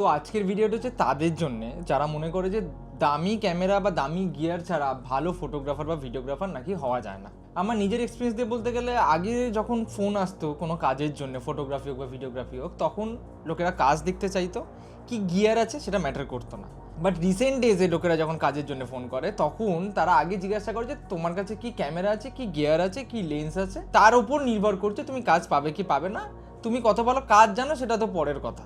তো আজকের ভিডিওটা হচ্ছে তাদের জন্য। যারা মনে করে যে দামি ক্যামেরা বা দামি গিয়ার ছাড়া ভালো ফটোগ্রাফার বা ভিডিওগ্রাফার নাকি হওয়া যায় না। আমার নিজের এক্সপিরিয়েন্স দিয়ে বলতে গেলে, আগে যখন ফোন আসতো কোনো কাজের জন্য ফটোগ্রাফি হোক বা ভিডিওগ্রাফি হোক, তখন লোকেরা কাজ দেখতে চাইতো। কি গিয়ার আছে সেটা ম্যাটার করতো না। বাট রিসেন্ট ডেজে লোকেরা যখন কাজের জন্য ফোন করে, তখন তারা আগে জিজ্ঞাসা করে যে তোমার কাছে কি ক্যামেরা আছে, কি গিয়ার আছে, কি লেন্স আছে? তার উপর নির্ভর করছে তুমি কাজ পাবে কি পাবে না। তুমি কত ভালো কাজ জানো সেটা তো পরের কথা।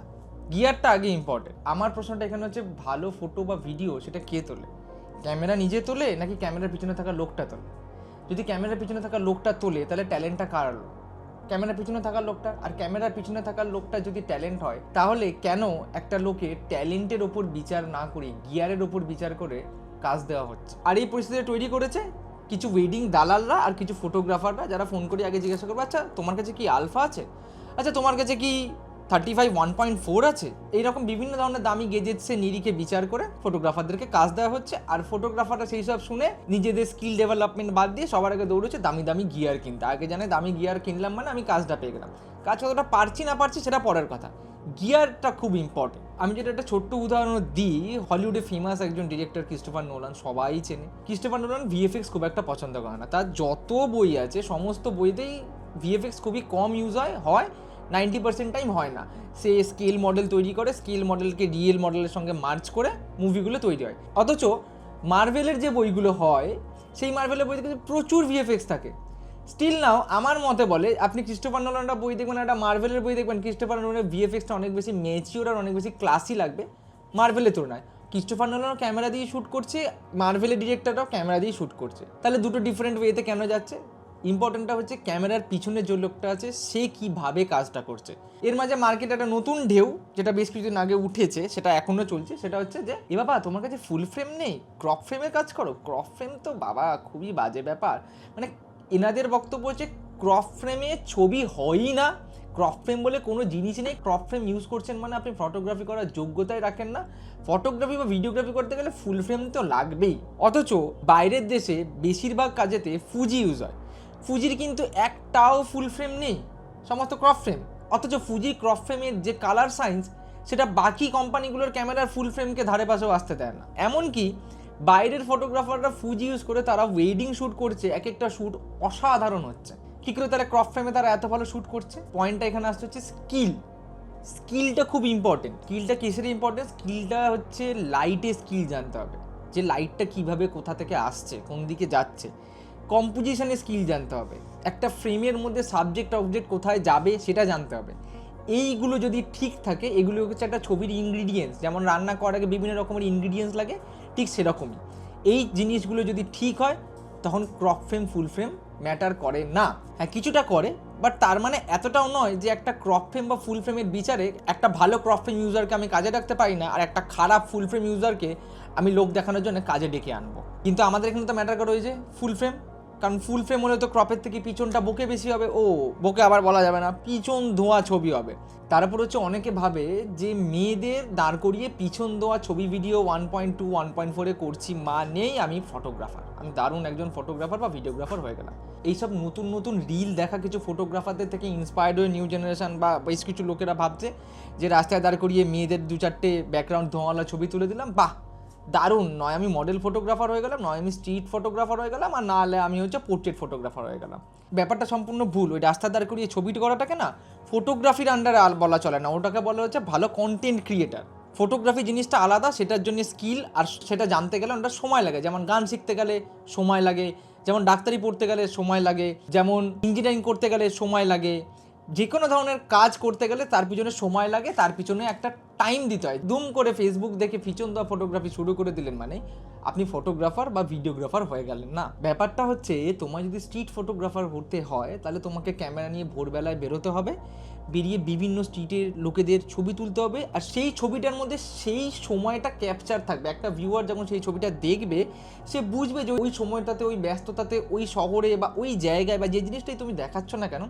গিয়ারটা আগে ইম্পর্টেন্ট আমার প্রশ্নটা এখানে হচ্ছে, ভালো ফটো বা ভিডিও সেটা কে তোলে? ক্যামেরা নিজে তোলে নাকি ক্যামেরার পিছনে থাকা লোকটা তোলে? যদি ক্যামেরার পিছনে থাকা লোকটা তোলে, তাহলে ট্যালেন্টটা কার হলো? ক্যামেরার পিছনে থাকা লোকটা? আর ক্যামেরার পিছনে থাকা লোকটা যদি ট্যালেন্ট হয়, তাহলে কেন একটা লোকে ট্যালেন্টের ওপর বিচার না করে, গিয়ারের ওপর বিচার করে কাজ দেওয়া হচ্ছে? আর এই পরিস্থিতি তৈরি করেছে কিছু ওয়েডিং দালালরা আর কিছু ফটোগ্রাফাররা যারা ফোন করে আগে জিজ্ঞাসা করবে আচ্ছা তোমার কাছে কি আলফা আছে? আচ্ছা তোমার কাছে কি thirty five one point four আছে। এইরকম বিভিন্ন ধরনের দামি গেজেটসে নিরিখে বিচার করে ফটোগ্রাফারদেরকে কাজ দেওয়া হচ্ছে। আর ফটোগ্রাফাররা সেই সব শুনে নিজেদের স্কিল ডেভেলপমেন্ট বাদ দিয়ে সবার আগে দৌড়চ্ছে দামি দামি গিয়ার কিনতে। আগে জানে দামি গিয়ার কিনলাম মানে আমি কাজটা পেয়ে গেলাম। কাজ কতটা পারছি না পারছি সেটা পরের কথা। গিয়ারটা খুব ইম্পর্টেন্ট আমি যেটা একটা ছোট্ট উদাহরণ দিই হলিউডে ফেমাস একজন ডিরেক্টর ক্রিস্টোফার নোলান সবাই চেনে। ক্রিস্টোফার নোলান ভিএফএক্স খুব একটা পছন্দ করে না। তার যত বই আছে, সমস্ত বইতেই ভিএফএক্স খুবই কম ইউজ হয় হয়। নাইনটি পার্সেন্ট টাইম হয় না। সে স্কেল মডেল তৈরি করে, স্কেল মডেলকে রিয়েল মডেলের সঙ্গে মার্চ করে মুভিগুলো তৈরি হয়। অথচ মার্ভেলের যে বইগুলো হয়, সেই মার্ভেলের বইতে কিন্তু প্রচুর ভিএফএক্স থাকে। স্টিল নাও আমার মতে বলে, আপনি ক্রিস্টোফার বই দেখবেন, একটা মার্ভেলের বই দেখবেন ক্রিস্টোফার ভিএফএক্সটা অনেক বেশি মেচিওর আর অনেক বেশি ক্লাসি লাগবে মার্ভেলের তুলনায়। ক্রিস্টোফার নোলানও ক্যামেরা দিয়ে শ্যুট করছে, মার্ভেলের ডিরেক্টররাও ক্যামেরা দিয়ে শ্যুট করছে। তাহলে দুটো ডিফারেন্ট ওয়েতে কেন যাচ্ছে? ইম্পর্টেন্টটা হচ্ছে ক্যামেরার পিছনে যে লোকটা আছে, সে কীভাবে কাজটা করছে। এর মাঝে মার্কেটে একটা নতুন ঢেউ, যেটা বেশ কিছুদিন আগে উঠেছে, সেটা এখনও চলছে, সেটা হচ্ছে যে, এ বাবা, তোমার কাছে ফুল ফ্রেম নেই? ক্রপ ফ্রেমের কাজ করো? ক্রপ ফ্রেম তো বাবা, খুবই বাজে ব্যাপার। মানে এনাদের বক্তব্য হচ্ছে ক্রপ ফ্রেমে ছবি হয়ই না। ক্রপ ফ্রেম বলে কোনো জিনিস নেই। ক্রপ ফ্রেম ইউজ করছেন মানে আপনি ফটোগ্রাফি করার যোগ্যতাই রাখেন না। ফটোগ্রাফি বা ভিডিওগ্রাফি করতে গেলে ফুল ফ্রেম তো লাগবেই। অথচ বাইরের দেশে বেশিরভাগ কাজেতে ফুজি ইউজ হয়। ফুজির কিন্তু একটাও ফুল ফ্রেম নেই, সমস্ত ক্রপ ফ্রেম অথচ ফুজি ক্রপ ফ্রেমের যে কালার সাইন্স সেটা বাকি কোম্পানিগুলোর ক্যামেরার ফুল ফ্রেমকে ধারে পাশেও আসতে দেয় না। এমনকি বাইরের ফটোগ্রাফাররা ফুজি ইউজ করে তারা ওয়েডিং শ্যুট করছে, এক একটা শ্যুট অসাধারণ হচ্ছে। কী করে তারা ক্রপ ফ্রেমে তারা এত ভালো শ্যুট করছে? পয়েন্টটা এখানে আসতে হচ্ছে স্কিল স্কিলটা খুব ইম্পর্টেন্ট স্কিলটা কিসের ইম্পর্টেন্ট স্কিলটা হচ্ছে লাইটে স্কিল জানতে হবে। যে লাইটটা কীভাবে কোথা থেকে আসছে, কোন দিকে যাচ্ছে। কম্পোজিশনে স্কিল জানতে হবে। একটা ফ্রেমের মধ্যে সাবজেক্ট অবজেক্ট কোথায় যাবে সেটা জানতে হবে। এইগুলো যদি ঠিক থাকে, এগুলো হচ্ছে একটা ছবির ইনগ্রিডিয়েন্টস যেমন রান্না করার আগে বিভিন্ন রকমের ইনগ্রিডিয়েন্টস লাগে, ঠিক সেরকমই। এই জিনিসগুলো যদি ঠিক হয়, তখন crop frame full frame matter করে না। হ্যাঁ কিছুটা করে বাট তার মানে এতটাও নয় যে একটা ক্রপ ফ্রেম বা ফুল ফ্রেমের বিচারে একটা ভালো ক্রপ ফ্রেম ইউজারকে আমি কাজে রাখতে পারি না, আর একটা খারাপ ফুল ফ্রেম ইউজারকে আমি লোক দেখানোর জন্য কাজে ডেকে আনব। কিন্তু আমাদের এখানে তো ম্যাটার করে যে ফুল ফ্রেম কারণ ফুল ফ্রেম হলে তো ক্রপের থেকে পিছনটা বকে বেশি হবে। ও, বোকে আবার বলা যাবে না, পিছন ধোয়া ছবি হবে। তারপর হচ্ছে অনেকে ভাবে যে মেয়েদের দাঁড় করিয়ে পিছন দেওয়া ছবি video one point two one point ফোরে করছি মানেই আমি ফটোগ্রাফার আমি দারুণ একজন ফটোগ্রাফার বা ভিডিওগ্রাফার হয়ে গেলাম। এইসব নতুন নতুন রিল দেখা কিছু ফটোগ্রাফারদের থেকে ইন্সপায়ার্ড হয়ে নিউ জেনারেশন বা বেশ কিছু লোকেরা ভাবছে যে রাস্তায় দাঁড় করিয়ে মেয়েদের দু চারটে ব্যাকগ্রাউন্ড ধোঁয়ালা ছবি তুলে দিলাম, বাহ! দারুণ নয়। আমি মডেল ফটোগ্রাফার হয়ে গেলাম, নয়, আমি স্ট্রিট ফটোগ্রাফার হয়ে গেলাম, আর না হলে আমি হচ্ছে পোর্ট্রেট ফটোগ্রাফার হয়ে গেলাম। ব্যাপারটা সম্পূর্ণ ভুল, ওই রাস্তা দাঁড় করিয়ে ছবিটি করাটাকে না ফটোগ্রাফির আন্ডারে আর বলা চলে না। ওটাকে বলা হচ্ছে ভালো কন্টেন্ট ক্রিয়েটার ফটোগ্রাফি জিনিসটা আলাদা, সেটার জন্য স্কিল আর সেটা জানতে গেলে ওটা সময় লাগে। যেমন গান শিখতে গেলে সময় লাগে, যেমন ডাক্তারি পড়তে গেলে সময় লাগে, যেমন ইঞ্জিনিয়ারিং করতে গেলে সময় লাগে যে কোনো ধরনের কাজ করতে গেলে তার পিছনে সময় লাগে, তার পিছনে একটা টাইম দিতে হয়। দুম করে ফেসবুক দেখে পিছন দেওয়া ফটোগ্রাফি শুরু করে দিলেন মানে আপনি ফটোগ্রাফার বা ভিডিওগ্রাফার হয়ে গেলেন না। ব্যাপারটা হচ্ছে তোমার যদি স্ট্রিট ফটোগ্রাফার হতে হয়, তাহলে তোমাকে ক্যামেরা নিয়ে ভোরবেলায় বেরোতে হবে, বেরিয়ে বিভিন্ন স্ট্রিটের লোকেদের ছবি তুলতে হবে, আর সেই ছবিটার মধ্যে সেই সময়টা ক্যাপচার থাকবে। একটা ভিউয়ার যখন সেই ছবিটা দেখবে, সে বুঝবে যে ওই সময়টাতে, ওই ব্যস্ততাতে, ওই শহরে বা ওই জায়গায় বা যে জিনিসটাই তুমি দেখাচ্ছ না কেন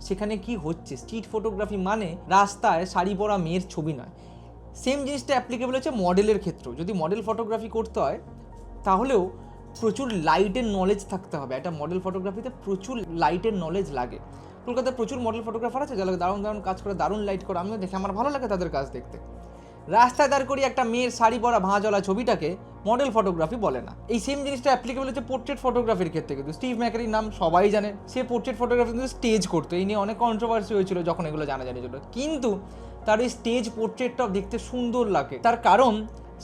সেখানে কি হচ্ছে? স্ট্রিট ফটোগ্রাফি মানে রাস্তায় শাড়ি পরা মেয়ের ছবি নয়। সেম জিনিসটা অ্যাপ্লিকেবল হচ্ছে মডেলের ক্ষেত্রেও। যদি মডেল ফটোগ্রাফি করতে হয়, তাহলেও প্রচুর লাইটের নলেজ থাকতে হবে। একটা মডেল ফটোগ্রাফিতে প্রচুর লাইটের নলেজ লাগে। কলকাতায় প্রচুর মডেল ফটোগ্রাফার আছে, যারা দারুণ দারুণ কাজ করে, দারুণ লাইট করে। আমিও দেখে, আমার ভালো লাগে তাদের কাজ দেখতে। রাস্তায় দাঁড় করি একটা মেয়ের শাড়ি পরা ভাঁজলা ছবিটাকে মডেল ফটোগ্রাফি বলে না। এই সেম জিনিসটা অ্যাপ্লিকেবল হচ্ছে পোর্ট্রেট ফটোগ্রাফির ক্ষেত্রে কিন্তু। স্টিভ ম্যাকারির নাম সবাই জানে। সে পোর্ট্রেট ফটোগ্রাফি কিন্তু স্টেজ করতো। এই নিয়ে অনেক কন্ট্রোভার্সি হয়েছিল যখন এগুলো জানা জানি ছিল। কিন্তু তার এই স্টেজ পোর্ট্রেটটাও দেখতে সুন্দর লাগে। তার কারণ,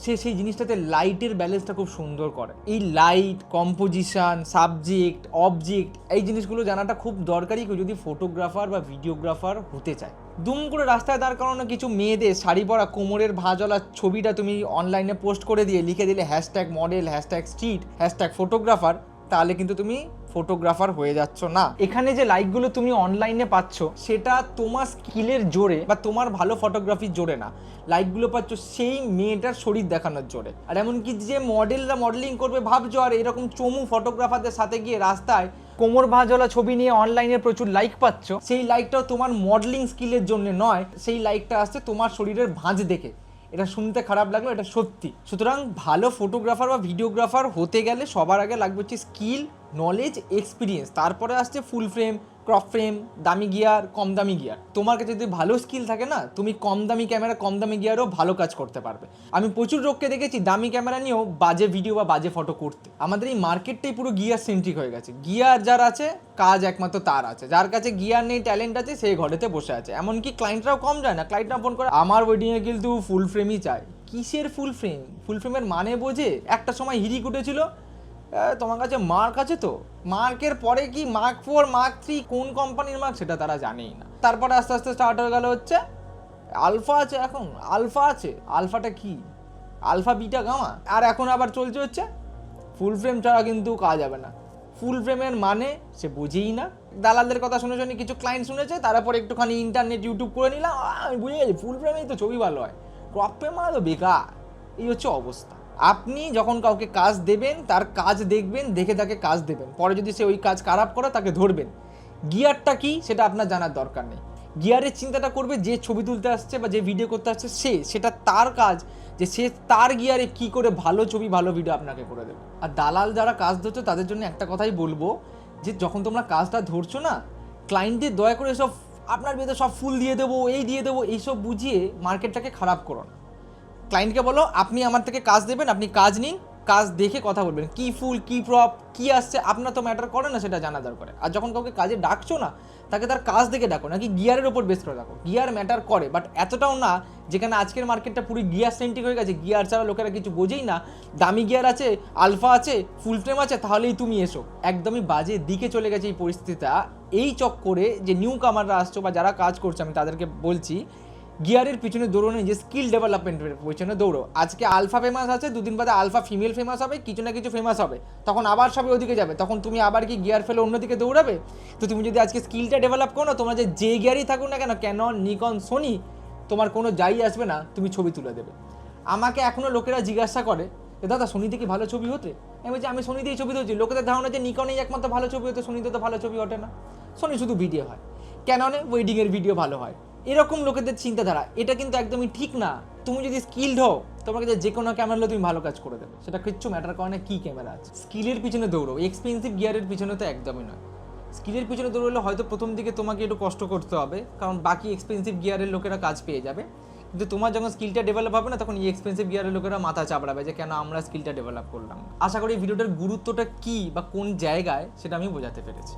সে সেই জিনিসটাতে লাইটের ব্যালেন্সটা খুব সুন্দর করে। এই লাইট কম্পোজিশান সাবজেক্ট অবজেক্ট এই জিনিসগুলো জানাটা খুব দরকারি যদি ফটোগ্রাফার বা ভিডিওগ্রাফার হতে চায়। দুম করে রাস্তায় দাঁড় করানো কিছু মেয়েদের শাড়ি পরা কোমরের ভাঁজলা ছবিটা তুমি অনলাইনে পোস্ট করে দিয়ে লিখে দিলে hashtag model hashtag street hashtag photographer তাহলে কিন্তু তুমি ফটোগ্রাফার হয়ে যাচ্ছ না। এখানে যে লাইকগুলো তুমি অনলাইনে পাচ্ছ, সেটা তোমার স্কিলের জোরে বা তোমার ভালো ফটোগ্রাফির জোরে না। লাইকগুলো পাচ্ছ সেই মেয়েটার শরীর দেখানোর জোরে। আর এমনকি যে মডেলরা মডেলিং করবে, ভাবছ আর এরকম চমু ফটোগ্রাফারদের সাথে গিয়ে রাস্তায় কোমর ভাঁজওয়ালা ছবি নিয়ে অনলাইনে প্রচুর লাইক পাচ্ছ। সেই লাইকটাও তোমার মডেলিং স্কিলের জন্য নয়, সেই লাইকটা আসছে তোমার শরীরের ভাঁজ দেখে। এটা শুনতে খারাপ লাগল, এটা সত্যি। সুতরাং ভালো ফটোগ্রাফার বা ভিডিওগ্রাফার হতে গেলে সবার আগে লাগবে হচ্ছে স্কিল নলেজ এক্সপিরিয়েন্স তারপরে আসছে ফুল ফ্রেম ক্রপ ফ্রেম দামি গিয়ার কম দামি গিয়ার তোমার কাছে যদি ভালো স্কিল থাকে না, তুমি কম দামি ক্যামেরা কম দামি গিয়ারও ভালো কাজ করতে পারবে। আমি প্রচুর লোককে দেখেছি দামি ক্যামেরা নিয়েও বাজে ভিডিও বা বাজে ফটো করতে। আমাদের এই মার্কেটটাই পুরো গিয়ার সেন্ট্রিক হয়ে গেছে। গিয়ার যার আছে, কাজ একমাত্র তার আছে। যার কাছে গিয়ার নেই ট্যালেন্ট আছে সেই ঘরেতে বসে আছে। এমনকি ক্লায়েন্টরাও কম যায় না। ক্লায়েন্টরা ফোন করে, আমার ওয়েডিংয়ে কিন্তু ফুল ফ্রেমই চায় কিসের ফুল ফ্রেম ফুল ফ্রেমের মানে বোঝে, একটা সময় হিরিক উঠেছিল তোমার কাছে মার্ক আছে তো? মার্কের পরে কি মার্ক ফোর মার্ক থ্রি কোন কোম্পানির মার্ক সেটা তারা জানেই না। তারপরে আস্তে আস্তে স্টার্ট হয়ে গেল হচ্ছে আলফা আছে এখন আলফা আছে আলফাটা কি? আলফা বিটা গামা আর এখন আবার চলছে হচ্ছে ফুল ফ্রেম ছাড়া কিন্তু কাজ হবে না। ফুল ফ্রেমের মানে সে বুঝেই না। দালালদের কথা শুনে শুনে কিছু ক্লায়েন্ট শুনেছে তারপর একটুখানি ইন্টারনেট ইউটিউব করে নিলাম আমি বুঝে গেছি ফুল ফ্রেমেই তো ছবি ভালো হয়। ক্রপ ফ্রেম মানে তো বেকার। এই হচ্ছে অবস্থা। আপনি যখন কাউকে কাজ দেবেন, তার কাজ দেখবেন, দেখে তাকে কাজ দেবেন। পরে যদি সে ওই কাজ খারাপ করে, তাকে ধরবেন। গিয়ারটা কি? সেটা আপনার জানার দরকার নেই। গিয়ারের চিন্তাটা করবে যে ছবি তুলতে আসছে বা যে ভিডিও করতে আসছে সে, সেটা তার কাজ, যে সে তার গিয়ারে কি করে ভালো ছবি, ভালো ভিডিও আপনাকে করে দেবে। আর দালাল যারা কাজ ধরছো, তাদের জন্য একটা কথাই বলব, যে যখন তোমরা কাজটা ধরছো না ক্লায়েন্টদের দয়া করে সব, আপনার বিয়েতে সব ফুল দিয়ে দেবো, এই দিয়ে দেবো, এইসব বুঝিয়ে মার্কেটটাকে খারাপ করো না। ক্লায়েন্টকে বলো, আপনি আমার থেকে কাজ দেবেন, আপনি কাজ নিন, কাজ দেখে কথা বলবেন। কি ফুল, কি প্রপ কি আসছে, আপনার তো ম্যাটার করে না সেটা জানা দরকার। আর যখন কাউকে কাজে ডাকছো না, তাকে তার কাজ দেখে ডাকো, নাকি গিয়ারের ওপর বেস করে রাখো। গিয়ার ম্যাটার করে বাট এতটাও না, যেখানে আজকের মার্কেটটা পুরো গিয়ার সেন্ট্রিক হয়ে গেছে গিয়ার ছাড়া লোকেরা কিছু বোঝেই না। দামি গিয়ার আছে আলফা আছে ফুল ফ্রেম আছে, তাহলেই তুমি এসো। একদমই বাজে দিকে চলে গেছে এই পরিস্থিতিটা। এই চক্করে যে নিউ কামাররা আসছো বা যারা কাজ করছে, আমি তাদেরকে বলছি গিয়ারের পিছনে দৌড়ো নেই যে স্কিল ডেভেলপমেন্টের পিছনে দৌড়ো। আজকে আলফা ফেমাস আছে, দুদিন বাদে আলফা ফিমেল ফেমাস হবে, কিছু না কিছু ফেমাস হবে। তখন আবার সবাই ওদিকে যাবে। তখন তুমি আবার কি গিয়ার ফেলে অন্যদিকে দৌড়াবে? তো তুমি যদি আজকে স্কিলটা ডেভেলপ করো, তোমরা যে যে গিয়ারই থাকুক না কেন ক্যানন নিকন সোনি তোমার কোনো যাই আসবে না, তুমি ছবি তুলে দেবে। আমাকে এখনও লোকেরা জিজ্ঞাসা করে দাদা সোনিতে কি ভালো ছবি হতে? আমি বলছি, আমি সোনিতেই ছবি তুলছি। লোকেদের ধারণা যে নিকনেই একমাত্র ভালো ছবি হতে সোনিতে তো ভালো ছবি ওঠে না। সোনি শুধু ভিডিও হয়। ক্যাননে ওয়েডিংয়ের ভিডিও ভালো হয়। এরকম লোকেদের চিন্তাধারা, এটা কিন্তু একদমই ঠিক না। তুমি যদি স্কিলড হও, তোমাকে যে কোনো ক্যামেরা হলে তুমি ভালো কাজ করে দেবে। সেটা কিচ্ছু ম্যাটার করে না কী ক্যামেরা আছে। স্কিলের পিছনে দৌড়ো এক্সপেন্সিভ গিয়ারের পিছনে তো একদমই নয়। স্কিলের পিছনে দৌড়লে হয়তো প্রথম দিকে তোমাকে একটু কষ্ট করতে হবে, কারণ বাকি এক্সপেন্সিভ গিয়ারের লোকেরা কাজ পেয়ে যাবে। কিন্তু তোমার যখন স্কিলটা ডেভেলপ হবে না, তখন এই এক্সপেন্সিভ গিয়ারের লোকেরা মাথা চাপড়াবে যে, কেন আমরা স্কিলটা ডেভেলপ করলাম? আশা করি ভিডিওটার গুরুত্বটা কী বা কোন জায়গায়, সেটা আমি বোঝাতে পেরেছি।